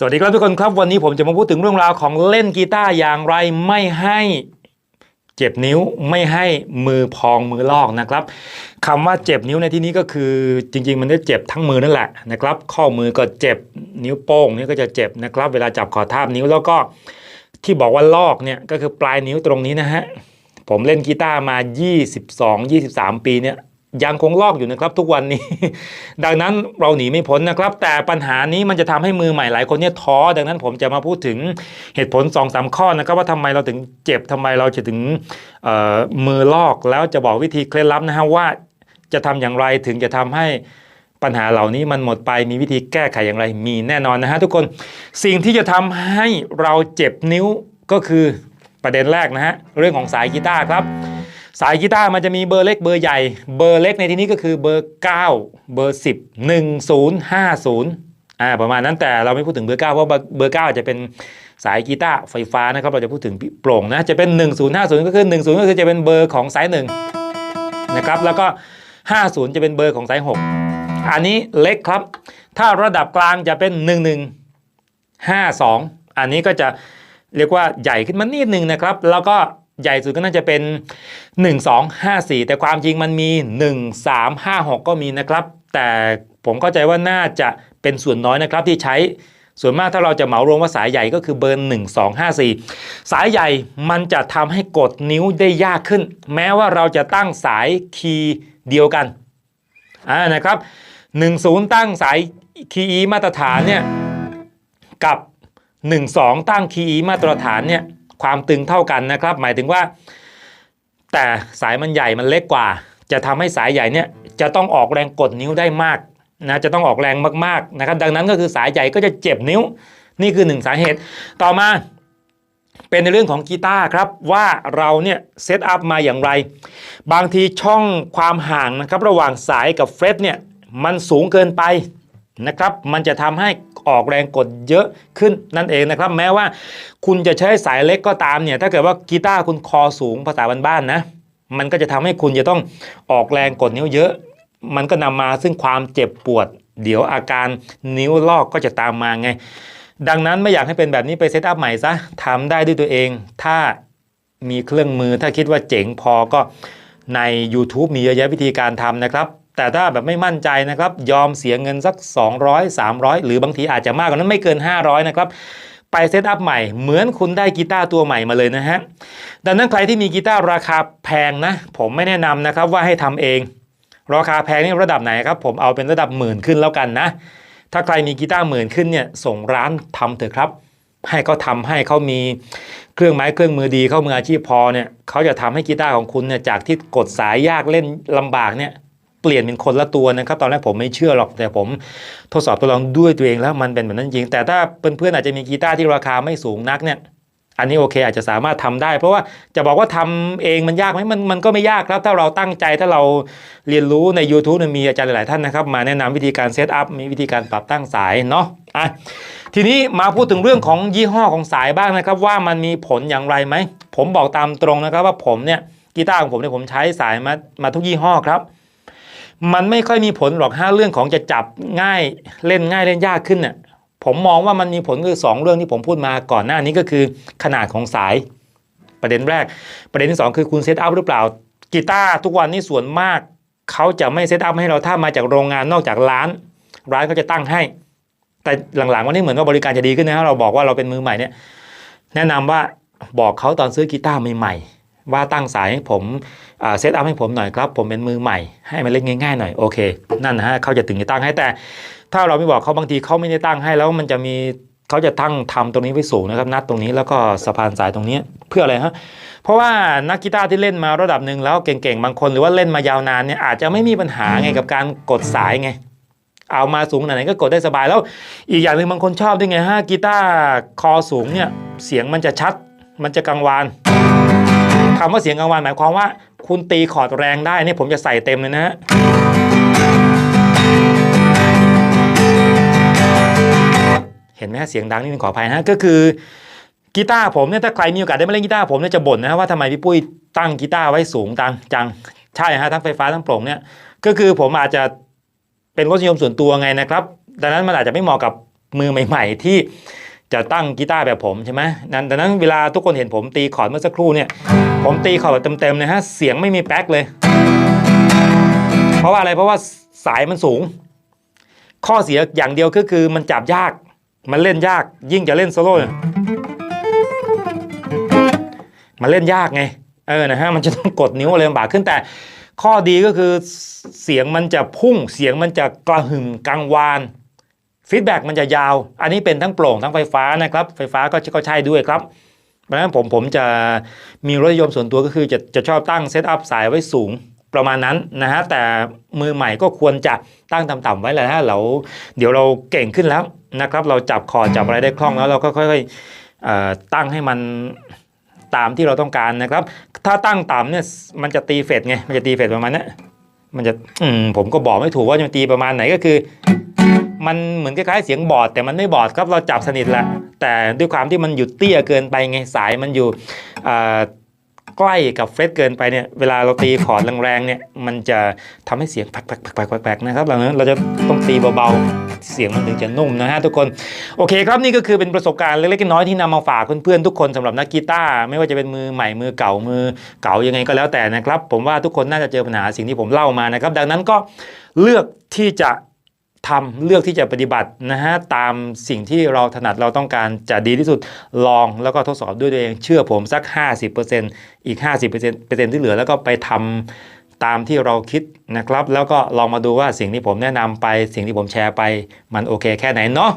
สวัสดีครับทุกคนครับ วันนี้ผมจะมาพูดถึงเรื่องราวของเล่นกีตาร์อย่างไรไม่ให้เจ็บนิ้วไม่ให้มือพองมือลอกนะครับคำว่าเจ็บนิ้วในที่นี้ก็คือจริง ๆ มันได้เจ็บทั้งมือนั่นแหละนะครับ ข้อมือก็เจ็บนิ้วโป้งนี่ก็จะเจ็บนะครับ เวลาจับขอทาบนิ้วแล้วก็ที่บอกว่าลอกเนี่ยก็คือปลายนิ้วตรงนี้นะฮะผมเล่นกีตาร์มา 22-23 ปีเนี่ย ยังคงลอกอยู่นะครับทุกวันนี้ ดังนั้นเราหนีไม่พ้นนะครับ แต่ปัญหานี้มันจะทำให้มือใหม่หลายคนเนี่ยท้อ ดังนั้นผมจะมาพูดถึงเหตุผล2อสข้อนะครับว่าทำไมเราถึงเจ็บทำไมเราจะถึงมือลอกแล้วจะบอกวิธีเคล็ดลับนะฮะว่าจะทำอย่างไรถึงจะทำให้ปัญหาเหล่านี้มันหมดไปมีวิธีแก้ไขอย่างไรมีแน่นอนนะฮะทุกคนสิ่งที่จะทำให้เราเจ็บนิ้วก็คือประเด็นแรกนะฮะเรื่องของสายกีตาร์ครับ สายกีตาร์มันจะมีเบอร์เล็กเบอร์ใหญ่ เบอร์เล็กในที่นี้ก็คือเบอร์ 9 เบอร์ 10 1050อ่าประมาณนั้นแต่เราไม่พูดถึงเบอร์ 9 เพราะเบอร์ 9 จะเป็นสายกีตาร์ไฟฟ้านะครับเราจะพูดถึงโปร่งนะจะเป็น 1050 ก็คือ 10 ก็คือจะเป็นเบอร์ของสาย1นะครับแล้วก็ 50 จะเป็นเบอร์ของสาย 6 อันนี้เล็กครับ ถ้าระดับกลางจะเป็น 11 52 อันนี้ก็จะเรียกว่าใหญ่ขึ้นมานิดนึงนะครับ แล้วก็ ใหญ่สุดก็น่าจะเป็น 1 2 5 4 แต่ความจริงมันมี 1 3 5 6 ก็มีนะครับ แต่ผมเข้าใจว่าน่าจะเป็นส่วนน้อยนะครับที่ใช้ส่วนมากถ้าเราจะเหมารวมว่าสายใหญ่ก็คือเบอร์1 2 5 4 สายใหญ่มันจะทำให้กดนิ้วได้ยากขึ้น แม้ว่าเราจะตั้งสายคีย์เดียวกันอ่านะครับ 10 ตั้งสายคีย์มาตรฐานเนี่ยกับ 12 ตั้งคีย์มาตรฐานเนี่ย ความตึงเท่ากันนะครับ หมายถึงว่า แต่สายมันใหญ่มันเล็กกว่า จะทำให้สายใหญ่เนี่ยจะต้องออกแรงกดนิ้วได้มากนะจะต้องออกแรงมากๆนะครับ ดังนั้นก็คือสายใหญ่ก็จะเจ็บนิ้ว นี่คือหนึ่งสาเหตุ ต่อมาเป็นในเรื่องของกีตาร์ครับว่าเราเนี่ยเซตอัพมาอย่างไร บางทีช่องความห่างนะครับระหว่างสายกับเฟรตเนี่ยมันสูงเกินไป นะครับ มันจะทำให้ออกแรงกดเยอะขึ้นนั่นเองนะครับ แม้ว่าคุณจะใช้สายเล็กก็ตามเนี่ย ถ้าเกิดว่ากีตาร์คุณคอสูงภาษาบ้านๆนะ มันก็จะทำให้คุณจะต้องออกแรงกดนิ้วเยอะ มันก็นำมาซึ่งความเจ็บปวด เดี๋ยวอาการนิ้วลอกก็จะตามมาไง ดังนั้นไม่อยากให้เป็นแบบนี้ไปเซตอัพใหม่ซะทำได้ด้วยตัวเอง ถ้ามีเครื่องมือถ้าคิดว่าเจ๋งพอก็ใน YouTube มีเยอะแยะวิธีการทำนะครับ แต่ถ้าแบบไม่มั่นใจนะครับ ยอมเสียเงินสัก 200 300 หรือบางทีอาจจะมากกว่านั้นไม่เกิน 500 นะครับ ไปเซตอัพใหม่ เหมือนคุณได้กีตาร์ตัวใหม่มาเลยนะฮะ ดังนั้นใครที่มีกีตาร์ราคาแพงนะ ผมไม่แนะนำนะครับว่าให้ทำเอง ราคาแพงนี่ระดับไหนครับ ผมเอาเป็นระดับหมื่นขึ้นแล้วกันนะ ถ้าใครมีกีตาร์หมื่นขึ้นเนี่ยส่งร้านทำเถอะครับให้เขาทำให้เขามีเครื่องไม้เครื่องมือดีเข้ามืออาชีพพอเนี่ยเขาจะทำให้กีตาร์ของคุณเนี่ยจากที่กดสายยากเล่นลำบากเนี่ย เปลี่ยนเป็นคนละตัวนะครับ ตอนแรกผมไม่เชื่อหรอกแต่ผมทดสอบทดลองด้วยตัวเองแล้วมันเป็นแบบนั้นจริง แต่ถ้าเพื่อนๆอาจจะมีกีตาร์ที่ราคาไม่สูงนักเนี่ยอันนี้โอเคอาจจะสามารถทำได้ เพราะว่าจะบอกว่าทำเองมันยากไหมมันมันก็ไม่ยากครับ ถ้าเราตั้งใจถ้าเราเรียนรู้ใน YouTube มีอาจารย์หลายท่านนะครับ มาแนะนำวิธีการเซตอัพมีวิธีการปรับตั้งสายเนาะอะทีนี้มาพูดถึงเรื่องของยี่ห้อของสายบ้างนะครับ ว่ามันมีผลอย่างไรไหม ผมบอกตามตรงนะครับว่าผมเนี่ยกีตาร์ของผมเนี่ยผมใช้สายมามาทุกยี่ห้อครับ มันไม่ค่อยมีผลหรอกห้าเรื่องของจะจับง่ายเล่นง่ายเล่นยากขึ้นเนี่ยผมมองว่ามันมีผลคือสองเรื่องที่ผมพูดมาก่อนหน้านี้ก็คือขนาดของสายประเด็นแรก ประเด็นที่ 2 คือคุณเซตอัพหรือเปล่ากีตาร์ทุกวันนี้ส่วนมาก เขาจะไม่เซตอัพให้เราถ้ามาจากโรงงานนอกจากร้าน ร้านเขาจะตั้งให้ แต่หลังๆวันนี้เหมือนว่าบริการจะดีขึ้นนะเราบอกว่าเราเป็นมือใหม่เนี่ยแนะนำว่าบอกเขาตอนซื้อกีตาร์ใหม่ๆ ว่าตั้งสายให้ผมเซตอัพให้ผมหน่อยครับ ผมเป็นมือใหม่ ให้มันเล่นง่ายๆหน่อยโอเค นั่นนะฮะเขาจะถึงจะตั้งให้แต่ ถ้าเราไม่บอกเขาบางทีเขาไม่ได้ตั้งให้แล้วมันจะมีเขาจะตั้งทำตรงนี้ไว้สูงนะครับนัดตรงนี้แล้วก็สะพานสายตรงนี้เพื่ออะไรฮะเพราะว่านักกีตาร์ที่เล่นมาระดับหนึ่งแล้วเก่งๆบางคนหรือว่าเล่นมายาวนานเนี่ยอาจจะไม่มีปัญหาไงกับการกดสายไงเอามาสูงไหนๆก็กดได้สบายแล้ว อีกอย่างหนึ่งบางคนชอบด้วยไงฮะกีตาร์คอสูงเนี่ยเสียงมันจะชัด มันจะกังวาน คำว่าเสียงกังวานหมายความว่า คุณตีคอร์ดแรงได้เนี่ยผมจะใส่เต็มเลยนะฮะเห็นไหมฮะเสียงดังนี่ขออภัยนะก็คือกีตาร์ผมเนี่ยถ้าใครมีโอกาสได้มาเล่นกีตาร์ผมเนี่ยจะบ่นนะว่าทำไมพี่ปุ้ยตั้งกีตาร์ไว้สูงตังจังใช่ฮะทั้งไฟฟ้าทั้งโปร่งเนี่ยก็คือผมอาจจะเป็นรสนิยมส่วนตัวไงนะครับ ดังนั้นมันอาจจะไม่เหมาะกับมือใหม่ ๆ ที่ จะตั้งกีตาร์แบบผมใช่ไหมนั้นดังนั้นเวลาทุกคนเห็นผมตีคอร์ดเมื่อสักครู่เนี่ย ผมตีคอร์ดแบบเต็มๆนะฮะ เสียงไม่มีแป๊กเลย เพราะว่าอะไร เพราะว่าสายมันสูง ข้อเสียอย่างเดียวก็คือมันจับยาก มันเล่นยาก ยิ่งจะเล่นโซโล่มันเล่นยากไง เออ นะฮะ มันจะต้องกดนิ้วอะไรลำบากขึ้นแต่ข้อดีก็คือเสียงมันจะพุ่ง เสียงมันจะกระหึ่มกังวาน ฟีดแบ็กมันจะยาว อันนี้เป็นทั้งโปร่งทั้งไฟฟ้านะครับ ไฟฟ้าก็ก็ใช่ด้วยครับเพราะฉะนั้นผมผมจะมีรถยมส่วนตัวก็คือจะจะชอบตั้งเซตอัพสายไว้สูงประมาณนั้นนะฮะแต่มือใหม่ก็ควรจะตั้งต่ำๆไว้แหละฮะเราเดี๋ยวเราเก่งขึ้นแล้วนะครับ เราจับคอร์จับอะไรได้คล่องแล้วเราก็ค่อยๆตั้งให้มันตามที่เราต้องการนะครับ ถ้าตั้งต่ำเนี่ยมันจะตีเฟดไงมันจะตีเฟดประมาณนี้มันจะอืมผมก็บอกไม่ถูกว่าจะตีประมาณไหนก็คือ มันเหมือนคล้ายๆเสียงบอดแต่มันไม่บอดครับเราจับสนิทแหละแต่ด้วยความที่มันอยู่เตี้ยเกินไปไงสายมันอยู่ใกล้กับเฟสเกินไปเนี่ยเวลาเราตีคอร์ดแรงๆเนี่ยมันจะทำให้เสียงแปลกๆๆๆนะครับเราเราจะต้องตีเบาๆเสียงมันถึงจะนุ่มนะฮะทุกคนโอเคครับนี่ก็คือเป็นประสบการณ์เล็กๆน้อยๆที่นำมาฝากเพื่อนๆทุกคนสำหรับนักกีตาร์ไม่ว่าจะเป็นมือใหม่มือเก่ามือเก่ายังไงก็แล้วแต่นะครับ ผมว่าทุกคนน่าจะเจอปัญหาสิ่งที่ผมเล่ามานะครับ ดังนั้นก็เลือกที่จะ ทำเลือกที่จะปฏิบัตินะฮะตามสิ่งที่เราถนัดเราต้องการจะดีที่สุดลองแล้วก็ทดสอบด้วยตัวเองเชื่อผมสัก 50%อีก 50%เปอร์เซ็นต์ที่เหลือแล้วก็ไปทำตามที่เราคิดนะครับ แล้วก็ลองมาดูว่าสิ่งที่ผมแนะนำไป สิ่งที่ผมแชร์ไป มันโอเคแค่ไหนเนาะ